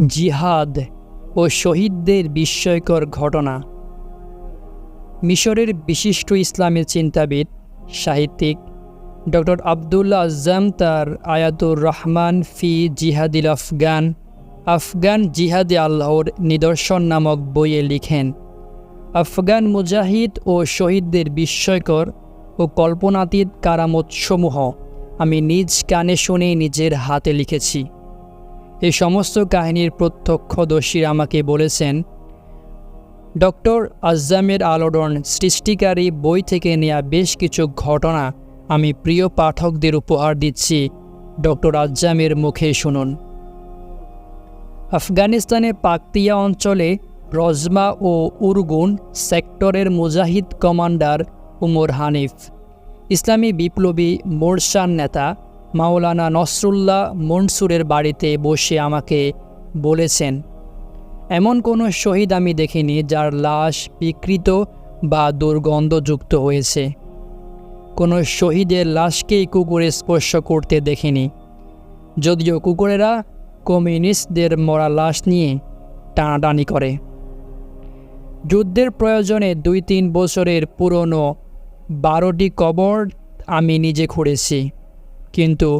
জিহাদ ও শহীদদের বিস্ময়কর ঘটনা। মিশরের বিশিষ্ট ইসলামী চিন্তাবিদ, সাহিত্যিক ডক্টর আবদুল্লা আজ্জাম তার আয়াতুর রহমান ফি জিহাদিল আফগান আফগান জিহাদে আল্লাহর নিদর্শন নামক বইয়ে লিখেন, আফগান মুজাহিদ ও শহীদদের বিস্ময়কর ও কল্পনাতীত কারামতসমূহ আমি নিজ কানে শুনে নিজের হাতে লিখেছি। এই সমস্ত কাহিনীর প্রত্যক্ষদর্শীরা আমাকে বলেছেন, ডক্টর আজ্জামের আলোড়ন সৃষ্টিকারী বই থেকে নেওয়া বেশ কিছু ঘটনা আমি প্রিয় পাঠকদের উপহার দিচ্ছি। ডক্টর আজ্জামের মুখে শুনুন। আফগানিস্তানে পাকতিয়া অঞ্চলে রজমা ও উরগুন সেক্টরের মুজাহিদ কমান্ডার উমর হানিফ, ইসলামী বিপ্লবী মোরশান নেতা মাওলানা নসরুল্লাহ মনসুরের বাড়িতে বসে আমাকে বলেছেন, এমন কোনো শহীদ আমি দেখিনি যার লাশ বিকৃত বা দুর্গন্ধযুক্ত হয়েছে। কোনো শহীদের লাশকেই কুকুরে স্পর্শ করতে দেখিনি। যদিও কুকুরেরা কমিউনিস্টদের মরা লাশ নিয়ে টানাটানি করে। যুদ্ধের প্রয়োজনে দুই তিন বছরের পুরনো বারোটি কবর আমি নিজে খুঁড়েছি। কিন্তু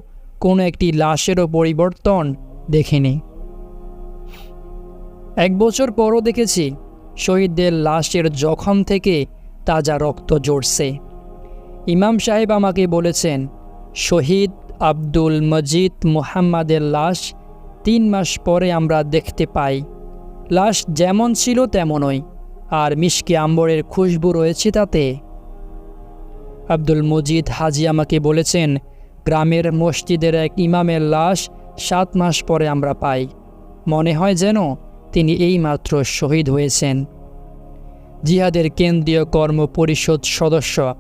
কোনো একটি লাশেরও পরিবর্তন দেখিনি। এক বছর পরও দেখেছি শহীদদের লাশের জখম থেকে তাজা রক্ত জড়ছে ইমাম সাহেব আমাকে বলেছেন, শহীদ আব্দুল মজিদ মোহাম্মদের লাশ তিন মাস পরে আমরা দেখতে পাই। লাশ যেমন ছিল তেমনই, আর মিশকে আম্বরের খুশবু রয়েছে তাতে। আব্দুল মজিদ হাজি আমাকে বলেছেন গ্রামের মসজিদের এক ইমামের লাশ সাত মাস পরে আমরা পাই। মনে হয় যেন তিনি এইমাত্র শহীদ হয়েছেন। জিহাদের কেন্দ্রীয় কর্ম পরিষদ সদস্য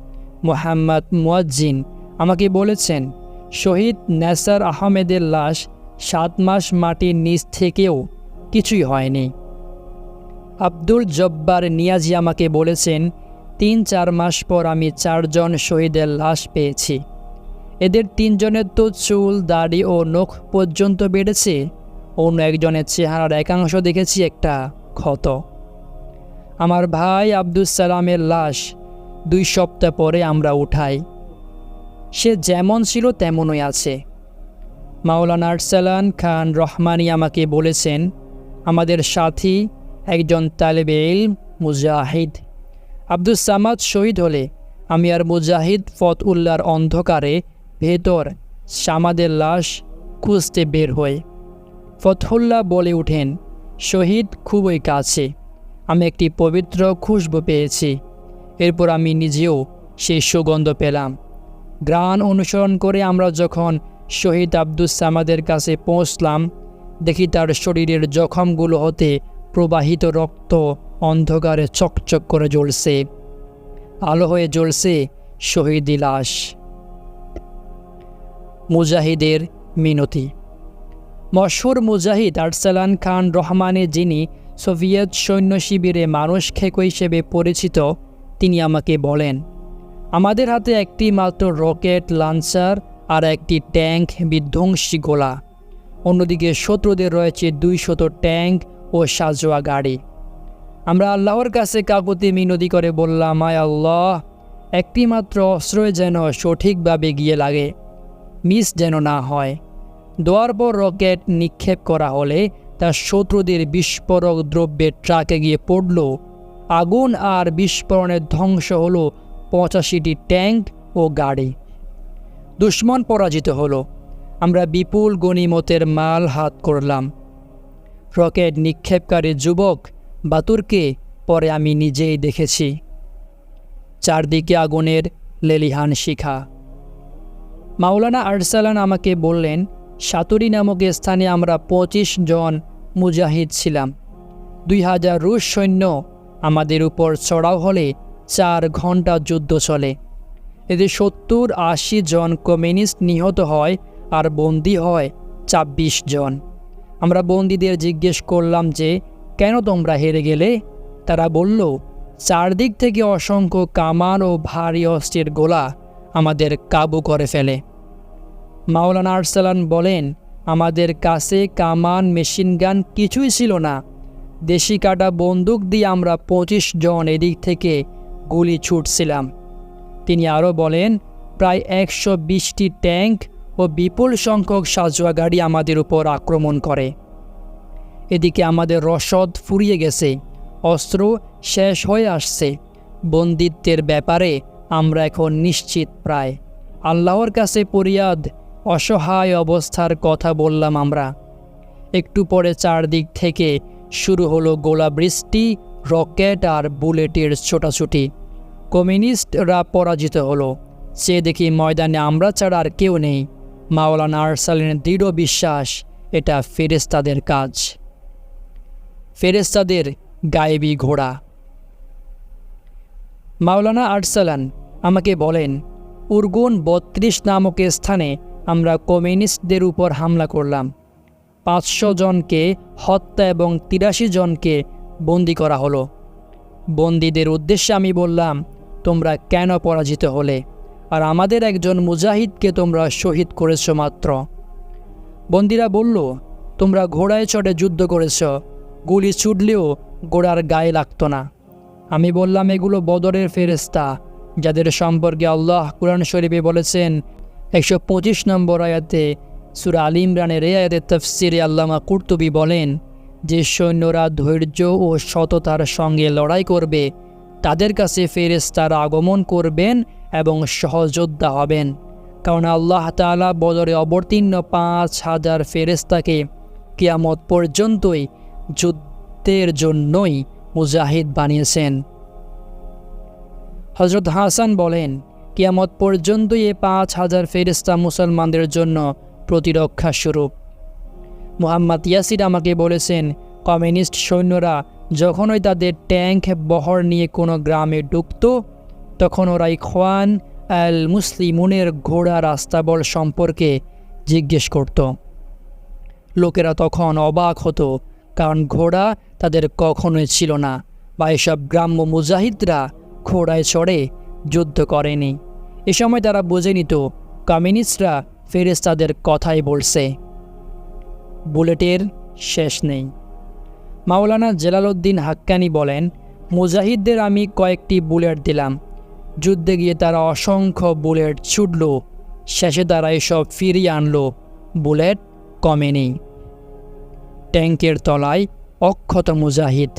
মোহাম্মদ মুয়াজ্জিন আমাকে বলেছেন, শহীদ নেসার আহমেদের লাশ সাত মাস মাটির নিচ থেকেও কিছুই হয়নি। আব্দুল জব্বার নিয়াজি আমাকে বলেছেন, তিন চার মাস পর আমি চারজন শহীদের লাশ পেয়েছি। এদের তিনজনের তো চুল, দাড়ি ও নখ পর্যন্ত বেড়েছে। অন্য একজনের চেহারার একাংশ দেখেছি একটা ক্ষত। আমার ভাই আব্দুল সালামের লাশ দুই সপ্তাহ পরে আমরা উঠাই। সে যেমন ছিল তেমনই আছে। মাওলানা আরসালান খান রহমানি আমাকে বলেছেন, আমাদের সাথী একজন তালেবে ইল মুজাহিদ। আব্দুল সামাদ শহীদ হলে আমি আর মুজাহিদ ফত উল্লার অন্ধকারে ভেতর সামাদের লাশ খুঁজতে বের হই। ফতহুল্লাহ বলে ওঠেন শহীদ খুবই কাছে, আমি একটি পবিত্র খুশবু পেয়েছি। এরপর আমি নিজেও সেই সুগন্ধ পেলাম। গ্রান অনুসরণ করে আমরা যখন শহীদ আব্দুস সামাদের কাছে পৌঁছলাম, দেখি তার শরীরের জখমগুলো হতে প্রবাহিত রক্ত অন্ধকারে চকচক করে জ্বলছে। আলো হয়ে জ্বলছে শহীদি লাশ। মুজাহিদের মিনতি। মশহুর মুজাহিদ আরসালান খান রহমানে যিনি সোভিয়েত সৈন্য শিবিরে মানুষ খেকো হিসেবে পরিচিত, তিনি আমাকে বলেন, আমাদের হাতে একটি মাত্র রকেট লাঞ্চার আর একটি ট্যাঙ্ক বিধ্বংসী গোলা। অন্যদিকে শত্রুদের রয়েছে দুইশত ট্যাঙ্ক ও সাজোয়া গাড়ি। আমরা আল্লাহর কাছে কাকুতি মিনতি করে বললাম, আয় আল্লাহ, একটি মাত্র অস্ত্রই যেন সঠিকভাবে গিয়ে লাগে। মিস যেন না হয়। দোয়ার পর রকেট নিক্ষেপ করা হলে তা শত্রুদের বিস্ফোরক দ্রব্যের ট্রাকে গিয়ে পড়ল। আগুন আর বিস্ফোরণের ধ্বংস হল পঁচাশিটি ট্যাঙ্ক ও গাড়ি। দুশ্মন পরাজিত হলো। আমরা বিপুল গণিমতের মাল হাত করলাম। রকেট নিক্ষেপকারী যুবক বাতুরকে পরে আমি নিজেই দেখেছি। চারদিকে আগুনের লেলিহান শিখা। মাওলানা আরসালান আমাকে বললেন, সাতুরি নামক স্থানে আমরা পঁচিশ জন মুজাহিদ ছিলাম। দুই হাজার রুশ সৈন্য আমাদের উপর চড়াও হলে চার ঘণ্টা যুদ্ধ চলে। এতে সত্তর আশি জন কমিউনিস্ট নিহত হয় আর বন্দি হয় ছাব্বিশ জন। আমরা বন্দীদের জিজ্ঞেস করলাম যে, কেন তোমরা হেরে গেলে? তারা বলল, চারদিক থেকে অসংখ্য কামান ও ভারী অস্ত্রের গোলা আমাদের কাবু করে ফেলে। মাওলানা আরসালান বলেন, আমাদের কাছে কামান, মেশিন গান কিছুই ছিল না। দেশি কাটা বন্দুক দিয়ে আমরা পঁচিশ জন এদিক থেকে গুলি ছুটছিলাম। তিনি আরও বলেন, প্রায় একশো বিশটি ট্যাঙ্ক ও বিপুল সংখ্যক সাজোয়া গাড়ি আমাদের উপর আক্রমণ করে। এদিকে আমাদের রসদ ফুরিয়ে গেছে, অস্ত্র শেষ হয়ে আসছে। বন্দিত্বের ব্যাপারে আমরা এখন নিশ্চিত প্রায়। আল্লাহর কাছে পরিয়াদ অসহায় অবস্থার কথা বললাম আমরা। একটু পরে চারদিক থেকে শুরু হলো গোলা বৃষ্টি রকেট আর বুলেটের ছোটাছুটি। কমিউনিস্টরা পরাজিত হলো। সে দেখি ময়দানে আমরা ছাড়া আর কেউ নেই। মাওলানা আরসালের দৃঢ় বিশ্বাস, এটা ফেরেস্তাদের কাজ। ফেরেস্তাদের গায়েবী ঘোড়া। মাওলানা আরসালান আমাকে বলেন, উর্গুন বত্রিশ নামক স্থানে আমরা কমিউনিস্টদের উপর হামলা করলাম। পাঁচশো জনকে হত্যা এবং তিরাশি জনকে বন্দি করা হলো। বন্দীদের উদ্দেশ্যে আমি বললাম, তোমরা কেন পরাজিত হলে? আর আমাদের একজন মুজাহিদকে তোমরা শহীদ করেছ মাত্র। বন্দিরা বলল, তোমরা ঘোড়ায় চড়ে যুদ্ধ করেছ, গুলি ছুটলেও গোড়ার গায়ে লাগতো না। আমি বললাম, এগুলো বদরের ফেরেস্তা যাদের সম্পর্কে আল্লাহ কুরআন শরীফে বলেছেন, একশো পঁচিশ নম্বর আয়াতে সুরা আলী ইমরানের এ তফসিরে আল্লামা কুর্তুবি বলেন, যে সৈন্যরা ধৈর্য ও সততার সঙ্গে লড়াই করবে, তাদের কাছে ফেরেস্তারা আগমন করবেন এবং সহযোদ্ধা হবেন। কারণ আল্লাহ তাআলা বদরে অবতীর্ণ পাঁচ হাজার ফেরেস্তাকে কিয়ামত পর্যন্তই যুদ্ধের জন্যই মুজাহিদ বানিয়েছেন। হজরত হাসান বলেন, কিয়ামত পর্যন্তই এ পাঁচ হাজার ফেরিস্তা মুসলমানদের জন্য প্রতিরক্ষা স্বরূপ। মোহাম্মদ ইয়াসির আমাকে বলেছেন, কমিউনিস্ট সৈন্যরা যখনই তাদের ট্যাঙ্ক বহর নিয়ে কোনো গ্রামে ঢুকত তখন ওরা খোয়ান আল মুসলিমুনের ঘোড়া রাস্তাবল সম্পর্কে জিজ্ঞেস করত। লোকেরা তখন অবাক হতো, কারণ ঘোড়া তাদের কখনোই ছিল না, বা এসব গ্রাম্য মুজাহিদরা ঘোড়ায় চড়ে যুদ্ধ করেনি। এ সময় তারা বুঝে নিত, কমিউনিস্টরা ফেরেস্তাদের কথাই বলছে। বুলেটের শেষ নেই। মাওলানা জেলালউদ্দিন হাক্কানি বলেন, মুজাহিদদের আমি কয়েকটি বুলেট দিলাম। যুদ্ধে গিয়ে তারা অসংখ্য বুলেট ছুটল, শেষে তারা এসব ফিরিয়ে আনলো। বুলেট কমেনি। ট্যাঙ্কের তলায় অক্ষত মুজাহিদ।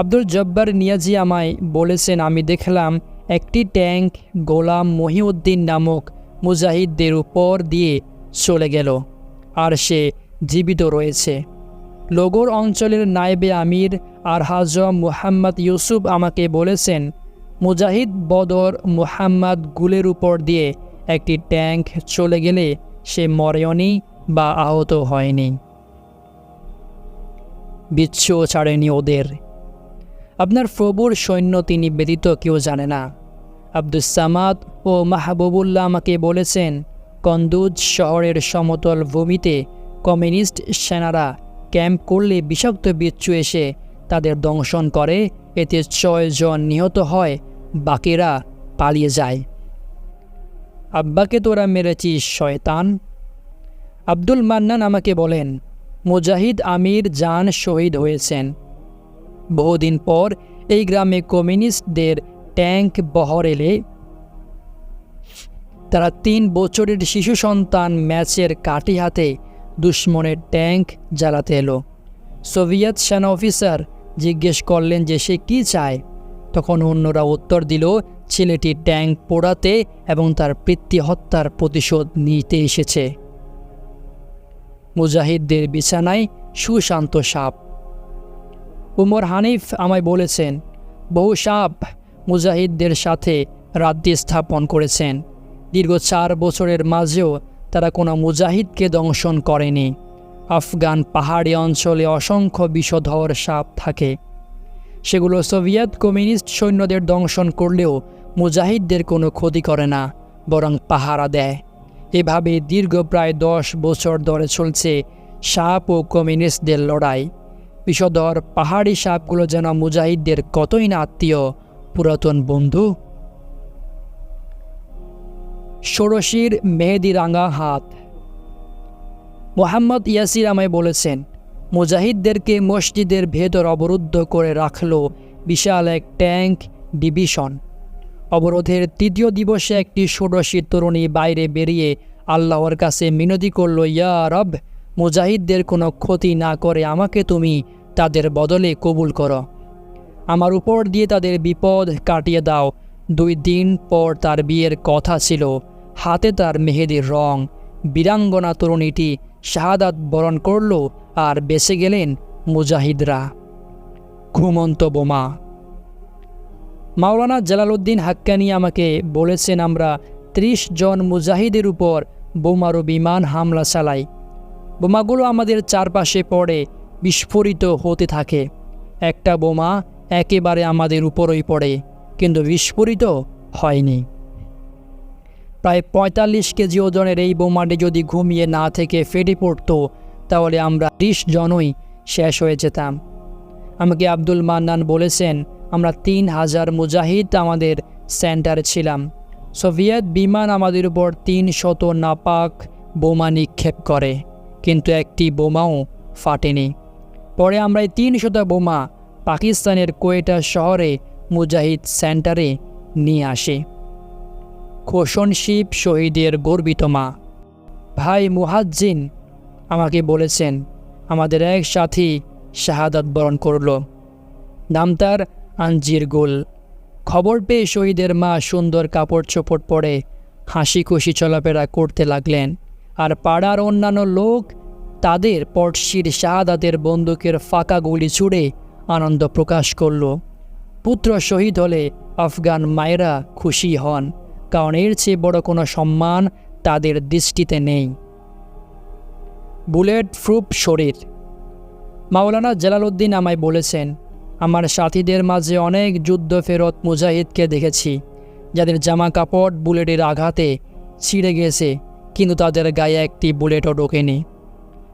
আব্দুল জব্বার নিয়াজি আমায় বলেছেন, আমি দেখলাম একটি ট্যাঙ্ক গোলাম মহিউদ্দিন নামক মুজাহিদদের উপর দিয়ে চলে গেল আর সে জীবিত রয়েছে। লগোর অঞ্চলের নায়েবে আমির আর হাজম মুহাম্মদ ইউসুফ আমাকে বলেছেন, মুজাহিদ বদর মুহাম্মদ গুলের উপর দিয়ে একটি ট্যাঙ্ক চলে গেলে সে মরেয়নি বা আহত হয়নি। বিচ্ছু ছাড়েনি ওদের আপনার প্রভুর সৈন্য তিনি ব্যতীত কেউ জানে না। আব্দুস সামাদ ও মাহবুবুল্লাহ আমাকে বলেছেন, কন্দুজ শহরের সমতল ভূমিতে কমিউনিস্ট সেনারা ক্যাম্প করলে বিষাক্ত বিচ্ছু এসে তাদের দংশন করে, এতে ছয়জন নিহত হয়, বাকিরা পালিয়ে যায়। আব্বাকে তোরা মেরেছিস, শয়তান। আব্দুল মান্নান আমাকে বলেন, মুজাহিদ আমির জান শহীদ হয়েছেন। বহুদিন পর এই গ্রামে কমিউনিস্টদের ট্যাঙ্ক বহর এলে। তারা তিন বছরের শিশু সন্তান ম্যাচের কাটি হাতে দুশ্মনের ট্যাঙ্ক জ্বালাতে এলো। সোভিয়েত সেনা অফিসার জিজ্ঞেস করলেন যে সে কী চায়। তখন অন্যরা উত্তর দিল, ছেলেটি ট্যাঙ্ক পোড়াতে এবং তার পিতৃ হত্যার প্রতিশোধ নিতে এসেছে। মুজাহিদদের বিছানায় সুশান্ত সাপ। উমর হানিফ আমায় বলেছেন, বহু সাপ মুজাহিদদের সাথে রাজ্যে স্থাপন করেছেন। দীর্ঘ চার বছরের মাঝেও তারা কোনো মুজাহিদকে দংশন করেনি। আফগান পাহাড়ি অঞ্চলে অসংখ্য বিষধর সাপ থাকে। সেগুলো সোভিয়েত কমিউনিস্ট সৈন্যদের দংশন করলেও মুজাহিদদের কোনো ক্ষতি করে না, বরং পাহারা দেয়। এভাবে দীর্ঘ প্রায় দশ বছর ধরে চলছে সাপ ও কমিউনিস্টদের লড়াই। বিষধর পাহাড়ি সাপগুলো যেন মুজাহিদদের কতই না আত্মীয়, পুরাতন বন্ধু? ষোড়শীর মেহেদি রাঙা হাত। মোহাম্মদ ইয়াসির আমায় বলেছেন, মুজাহিদদেরকে মসজিদের ভেতর অবরুদ্ধ করে রাখল বিশাল এক ট্যাঙ্ক ডিভিশন। অবরোধের তৃতীয় দিবসে একটি ষোড়শী তরুণী বাইরে বেরিয়ে আল্লাহর কাছে মিনতি করল, ইয়া রব মুজাহিদদের কোনো ক্ষতি না করে আমাকে তুমি তাদের বদলে কবুল করো। আমার উপর দিয়ে তাদের বিপদ কাটিয়ে দাও। দুই দিন পর তার বিয়ের কথা ছিল। হাতে তার মেহেদির রং। বীরাঙ্গনা তরুণীটি শাহাদাত বরণ করল আর বেঁচে গেলেন মুজাহিদরা। ঘুমন্ত বোমা। মাওলানা জালালউদ্দিন হাক্কানি আমাকে বলেছেন, আমরা ত্রিশ জন মুজাহিদের উপর বোমারু বিমান হামলা চালাই। বোমাগুলো আমাদের চারপাশে পড়ে, বিস্ফোরিত হতে থাকে। একটা বোমা একেবারে আমাদের উপরই পড়ে, কিন্তু বিস্ফোরিত হয়নি। প্রায় পঁয়তাল্লিশ কেজি ওজনের এই বোমাটি যদি ঘুমিয়ে না থেকে ফেটে পড়তো, তাহলে আমরা ত্রিশ জনই শেষ হয়ে যেতাম। আমাকে আব্দুল মান্নান বলেছেন, আমরা তিন হাজার মুজাহিদ আমাদের সেন্টারে ছিলাম। সোভিয়েত বিমান আমাদের উপর তিন শত নাপাক বোমা নিক্ষেপ করে। কিন্তু একটি বোমাও ফাটেনি। পরে আমরা এই তিন শত বোমা পাকিস্তানের কোয়েটা শহরে মুজাহিদ সেন্টারে নিয়ে আসে। খোসন শিব শহীদের গর্বিত মা। ভাই মুহাজ্জিন আমাকে বলেছেন, আমাদের এক সাথী শাহাদাত বরণ করল। নাম তার আঞ্জির গোল। খবর পেয়ে শহীদের মা সুন্দর কাপড় চোপড় পরে হাসি খুশি চলাফেরা করতে লাগলেন। আর পাড়ার অন্যান্য লোক তাদের পটশির শাহাদাতের বন্দুকের ফাঁকা গুলি ছুড়ে আনন্দ প্রকাশ করল। পুত্র শহীদ হলে আফগান মায়েরা খুশি হন, কারণ এর চেয়ে বড় কোনো সম্মান তাদের দৃষ্টিতে নেই। বুলেট প্রুফ শরীর। মাওলানা জালালউদ্দিন আমায় বলেছেন, আমার সাথীদের মাঝে অনেক যুদ্ধ ফেরত মুজাহিদকে দেখেছি, যাদের জামা কাপড় বুলেটের আঘাতে ছিঁড়ে গেছে। কিন্তু তাদের গায়ে একটি বুলেটও ঢোকেনি।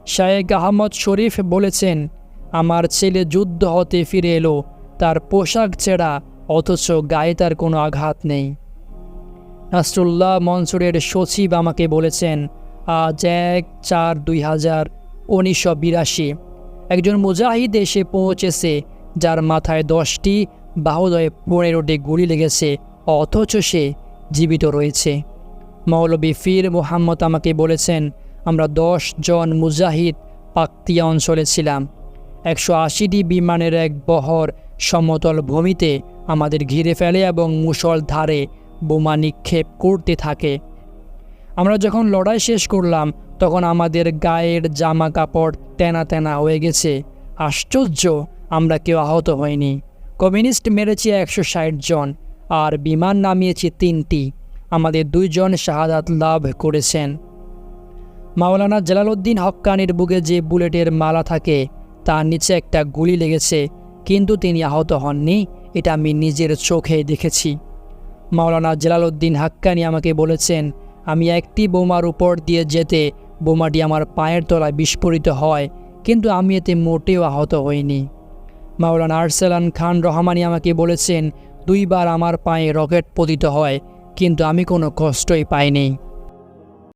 শায়েক আহমদ শরীফ বলেছেন, আমার ছেলে যুদ্ধ হতে ফিরে এলো, তার পোশাক ছেঁড়া, অথচ গায়ে তার কোনো আঘাত নেই। নাসরুল্লাহ মনসুরের সচিব আমাকে বলেছেন, আজ এক চার দুই হাজার উনিশশো বিরাশি। একজন মুজাহিদ এসে পৌঁছেছে, যার মাথায় দশটি, বাহুদয়ে পনেরোটি গুলি লেগেছে, অথচ সে জীবিত রয়েছে। মৌলবী ফির মোহাম্মদ আমাকে বলেছেন, আমরা দশ জন মুজাহিদ পাকতিয়া অঞ্চলে ছিলাম। একশো আশিটি বিমানের এক বহর সমতল ভূমিতে আমাদের ঘিরে ফেলে এবং মুসল ধারে বোমা নিক্ষেপ করতে থাকে। আমরা যখন লড়াই শেষ করলাম, তখন আমাদের গায়ের জামা কাপড় তেনা তেনা হয়ে গেছে। আশ্চর্য, আমরা কেউ আহত হয়নি কমিউনিস্ট মেরেছে একশো জন, আর বিমান নামিয়েছে তিনটি। আমাদের দুইজন শাহাদাত লাভ করেছেন। মাওলানা জালালউদ্দিন হক্কানির বুকে যে বুলেটের মালা থাকে, তার নিচে একটা গুলি লেগেছে, কিন্তু তিনি আহত হননি, এটা আমি নিজের চোখে দেখেছি। মাওলানা জালালউদ্দিন হাক্কানি আমাকে বলেছেন, আমি একটি বোমার উপর দিয়ে যেতে বোমাটি আমার পায়ের তলায় বিস্ফোরিত হয়, কিন্তু আমি এতে মোটেও আহত হইনি। মাওলানা আরসালান খান রহমানি আমাকে বলেছেন, দুইবার আমার পায়ে রকেট পতিত হয় কিন্তু আমি কোনো কষ্টই পাইনি।